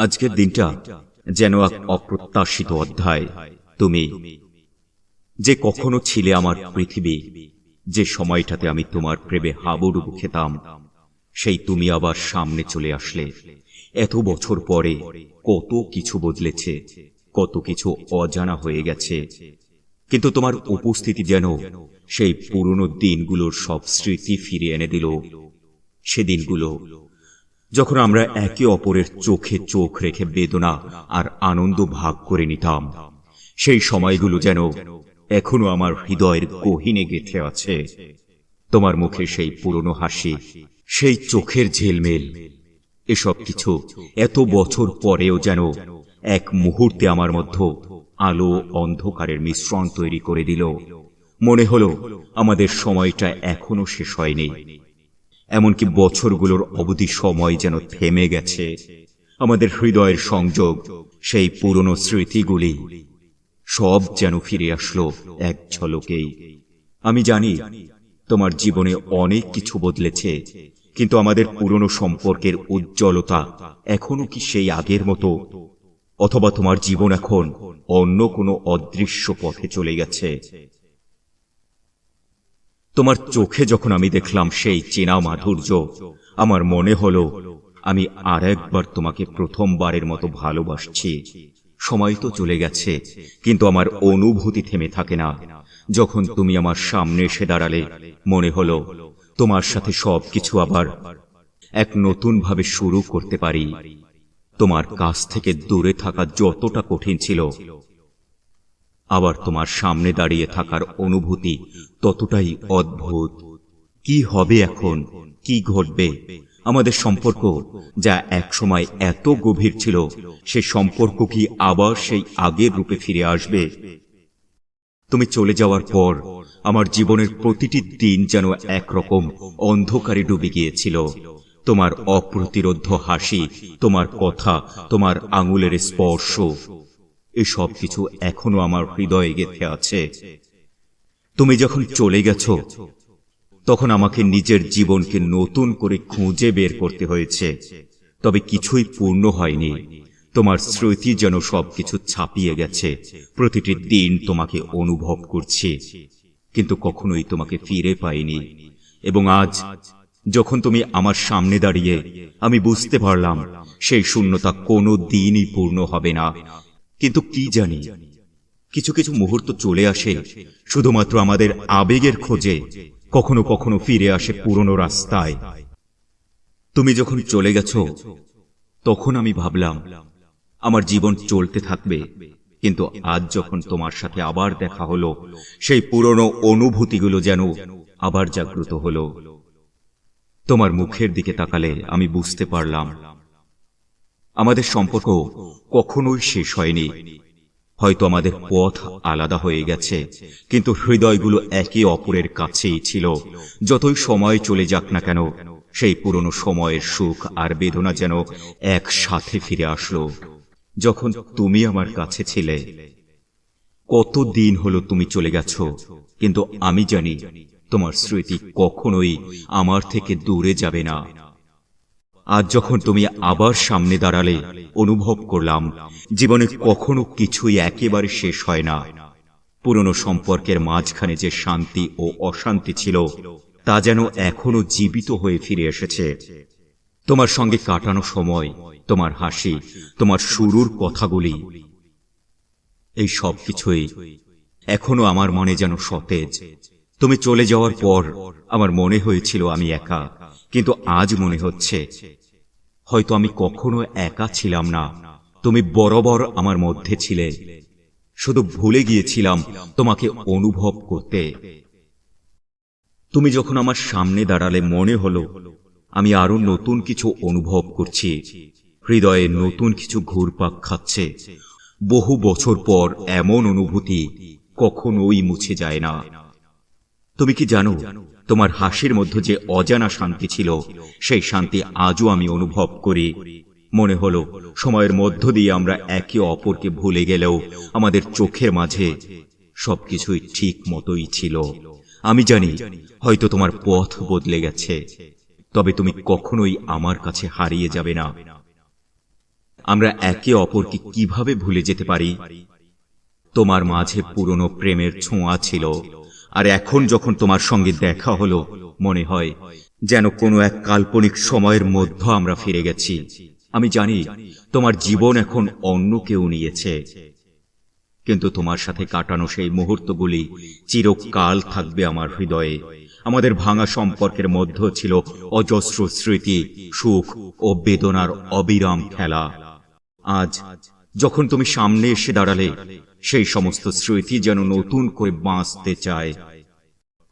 আজকের দিনটা যেন এক অপ্রত্যাশিত অধ্যায়। তুমি যে কখনো ছিলে আমার পৃথিবী, যে সময়টাতে আমি তোমার প্রেমে হাবুডুবু খেতাম, সেই তুমি আবার সামনে চলে আসলে। এত বছর পরে কত কিছু বদলেছে, কত কিছু অজানা হয়ে গেছে। কিন্তু তোমার উপস্থিতি যেন সেই পুরনো দিনগুলোর সব স্মৃতি ফিরিয়ে এনে দিল। সেদিনগুলো যখন আমরা একে অপরের চোখে চোখ রেখে বেদনা আর আনন্দ ভাগ করে নিতাম, সেই সময়গুলো যেন এখনও আমার হৃদয়ের গহিনে গেঁথে আছে। তোমার মুখে সেই পুরনো হাসি, সেই চোখের ঝিলমিল, এসব কিছু এত বছর পরেও যেন এক মুহূর্তে আমার মধ্যে আলো অন্ধকারের মিশ্রণ তৈরি করে দিল। মনে হলো আমাদের সময়টা এখনও শেষ হয়নি। এমনকি বছরগুলোর অবধি সময় যেন থেমে গেছে। আমাদের হৃদয়ের সংযোগ, সেই পুরনো স্মৃতিগুলি, সব যেন ফিরে আসলো এক ঝলকেই। আমি জানি, তোমার জীবনে অনেক কিছু বদলেছে, কিন্তু আমাদের পুরনো সম্পর্কের উজ্জ্বলতা এখনও কি সেই আগের মতো, অথবা তোমার জীবন এখন অন্য কোনো অদৃশ্য পথে চলে গেছে? তোমার চোখে যখন আমি দেখলাম সেই চেনা মাধুর্য, আমার মনে হলো, আমি আর একবার তোমাকে প্রথমবারের মতো ভালোবাসছি। সময় তো চলে গেছে, কিন্তু আমার অনুভূতি থেমে থাকে না। যখন তুমি আমার সামনে এসে দাঁড়ালে, মনে হলো, তোমার সাথে সব কিছু আবার এক নতুন ভাবে শুরু করতে পারি। তোমার কাছ থেকে দূরে থাকা যতটা কঠিন ছিল আবার তোমার সামনে দাঁড়িয়ে থাকার অনুভূতি ততটাই অদ্ভুত। কি হবে এখন? কি ঘটবে? আমাদের সম্পর্ক যা একসময় এত গভীর ছিল, সে সম্পর্ক কি আবার সেই আগের রূপে ফিরে আসবে? তুমি চলে যাওয়ার পর আমার জীবনের প্রতিটি দিন যেন একরকম অন্ধকারে ডুবে গিয়েছিল। তোমার অপ্রতিরোধ হাসি, তোমার কথা, তোমার আঙুলের স্পর্শ এসব কিছু এখনও আমার হৃদয়ে গেথে আছে। তুমি যখন চলে গেছ, তখন আমাকে নিজের জীবনকে নতুন করে খুঁজে বের করতে হয়েছে। তবে কিছুই পূর্ণ হয়নি। তোমার স্মৃতি যেন সবকিছু ছাপিয়ে গেছে। প্রতিটি দিন তোমাকে অনুভব করছি। কিন্তু কখনোই তোমাকে ফিরে পাইনি। এবং আজ, যখন তুমি আমার সামনে দাঁড়িয়ে আমি বুঝতে পারলাম, সেই শূন্যতা কোনো দিনই পূর্ণ হবে না। কিন্তু কি জানি? কিছু কিছু মুহূর্ত চলে আসে, শুধুমাত্র আমাদের আবেগের খোঁজে, কখনো কখনো ফিরে আসে পুরনো রাস্তায়। তুমি যখন চলে গেছ, তখন আমি ভাবলাম, আমার জীবন চলতে থাকবে, কিন্তু আজ যখন তোমার সাথে আবার দেখা হলো, সেই পুরনো অনুভূতিগুলো যেন আবার জাগ্রত হলো। তোমার মুখের দিকে তাকালে আমি বুঝতে পারলাম আমাদের সম্পর্ক কখনোই শেষ হয়নি। হয়তো আমাদের পথ আলাদা হয়ে গেছে, কিন্তু হৃদয়গুলো একে অপরের কাছেই ছিল। যতই সময় চলে যাক না কেন, সেই পুরনো সময়ের সুখ আর বেদনা যেন একসাথে ফিরে আসলো। যখন তুমি আমার কাছে ছিলে, কত দিন হলো তুমি চলে গেছ, কিন্তু আমি জানি তোমার স্মৃতি কখনোই আমার থেকে দূরে যাবে না। আজ যখন তুমি আবার সামনে দাঁড়ালে অনুভব করলাম, জীবনে কখনো কিছুই একেবারে শেষ হয় না। পুরনো সম্পর্কের মাঝখানে যে শান্তি ও অশান্তি ছিল, তা যেন এখনও জীবিত হয়ে ফিরে এসেছে। তোমার সঙ্গে কাটানো সময়, তোমার হাসি, তোমার শুরুর কথাগুলি, এই সব কিছুই এখনও আমার মনে যেন সতেজ। তুমি চলে যাওয়ার পর আমার মনে হয়েছিল আমি একা, কিন্তু আজ মনে হচ্ছে হয়তো আমি কখনো একা ছিলাম না। তুমি বরাবর আমার মধ্যে ছিলে। শুধু ভুলে গিয়েছিলাম তোমাকে অনুভব করতে। তুমি যখন আমার সামনে দাঁড়ালে মনে হলো, আমি আরও নতুন কিছু অনুভব করছি। হৃদয়ে নতুন কিছু ঘুরপাক খাচ্ছে। বহু বছর পর এমন অনুভূতি কখনোই মুছে যায় না। তুমি কি জানো, তোমার হাসির মধ্যে যে অজানা শান্তি ছিল, সেই শান্তি আজও আমি অনুভব করি। মনে হলো, সময়ের মধ্য দিয়ে আমরা একে অপরকে ভুলে গেলেও আমাদের চোখের মাঝে সবকিছুই ঠিক মতোই ছিল। আমি জানি, হয়তো তোমার পথ বদলে গেছে, তবে তুমি কখনোই আমার কাছে হারিয়ে যাবে না। আমরা একে অপরকে কীভাবে ভুলে যেতে পারি? তোমার মাঝে পুরনো প্রেমের ছোঁয়া ছিল আর এখন যখন তোমার সঙ্গে দেখা হলো, মনে হয় যেন কোনো এক কাল্পনিক সময়ের মধ্যে আমরা ফিরে গেছি। আমি জানি তোমার জীবন এখন অন্য কেউ নিয়েছে। কিন্তু তোমার সাথে কাটানো সেই মুহূর্তগুলি চিরকাল থাকবে আমার হৃদয়ে। আমাদের ভাঙা সম্পর্কের মধ্যে ছিল অজস্র স্মৃতি, সুখ ও বেদনার অবিরাম খেলা। আজ যখন তুমি সামনে এসে দাঁড়ালে, সেই সমস্ত স্মৃতি যেন নতুন করে বাঁচতে চায়।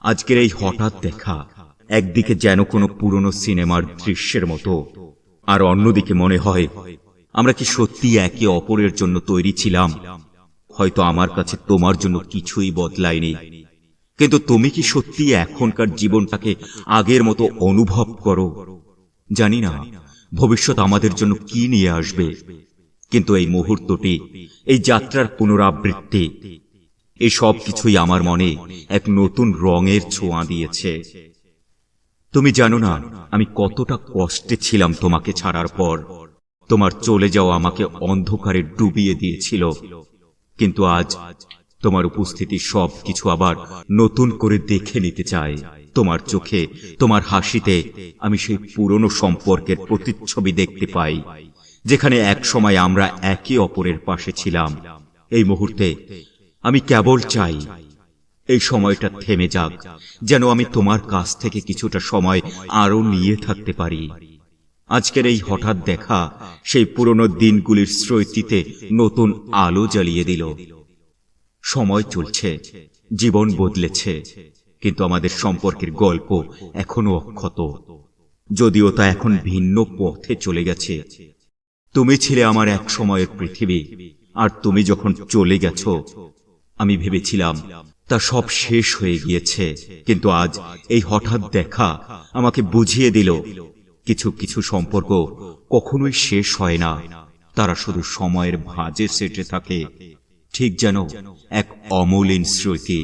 আজকের এই হঠাৎ দেখা একদিকে যেন কোনো পুরনো সিনেমার দৃশ্যের মতো, আর অন্যদিকে মনে হয়, আমরা কি সত্যি একে অপরের জন্য তৈরি ছিলাম। হয়তো আমার কাছে তোমার জন্য কিছুই বদলায়নি। কিন্তু তুমি কি সত্যি এখনকার জীবনটাকে আগের মতো অনুভব করো? জানি না। ভবিষ্যৎ আমাদের জন্য কি নিয়ে আসবে? কিন্তু এই মুহূর্তটি, এই যাত্রার পুনরাবৃত্তি, এই সব কিছুই আমার মনে এক নতুন রঙের ছোঁয়া দিয়েছে। তুমি জানো না, আমি কতটা কষ্টে ছিলাম তোমাকে ছাড়ার পর। তোমার চলে যাওয়া আমাকে অন্ধকারে ডুবিয়ে দিয়েছিল। কিন্তু আজ তোমার উপস্থিতি সব কিছু আবার নতুন করে দেখে নিতে চাই। তোমার চোখে, তোমার হাসিতে আমি সেই পুরনো সম্পর্কের প্রতিচ্ছবি দেখতে পাই। যেখানে এক সময় আমরা একে অপরের পাশে ছিলাম। এই মুহূর্তে আমি কেবল চাই, এই সময়টা থেমে যাক, যেন আমি তোমার কাছ থেকে কিছুটা সময় আরও নিয়ে থাকতে পারি। আজকের এই হঠাৎ দেখা সেই পুরনো দিনগুলির স্মৃতিতে নতুন আলো জ্বালিয়ে দিল। সময় চলছে, জীবন বদলেছে, কিন্তু আমাদের সম্পর্কের গল্প এখনও অক্ষত। যদিও তা এখন ভিন্ন পথে চলে গেছে তুমি ছিলে আমার এক সময়ের পৃথিবী, আর তুমি যখন চলে গেছো, আমি ভেবেছিলাম তা সব শেষ হয়ে গিয়েছে, কিন্তু আজ এই হঠাৎ দেখা আমাকে বুঝিয়ে দিল, কিছু কিছু সম্পর্ক কখনোই শেষ হয় না। তারা শুধু সময়ের ভাঁজে সেটে থাকে, ঠিক যেন এক অমলিন স্মৃতি।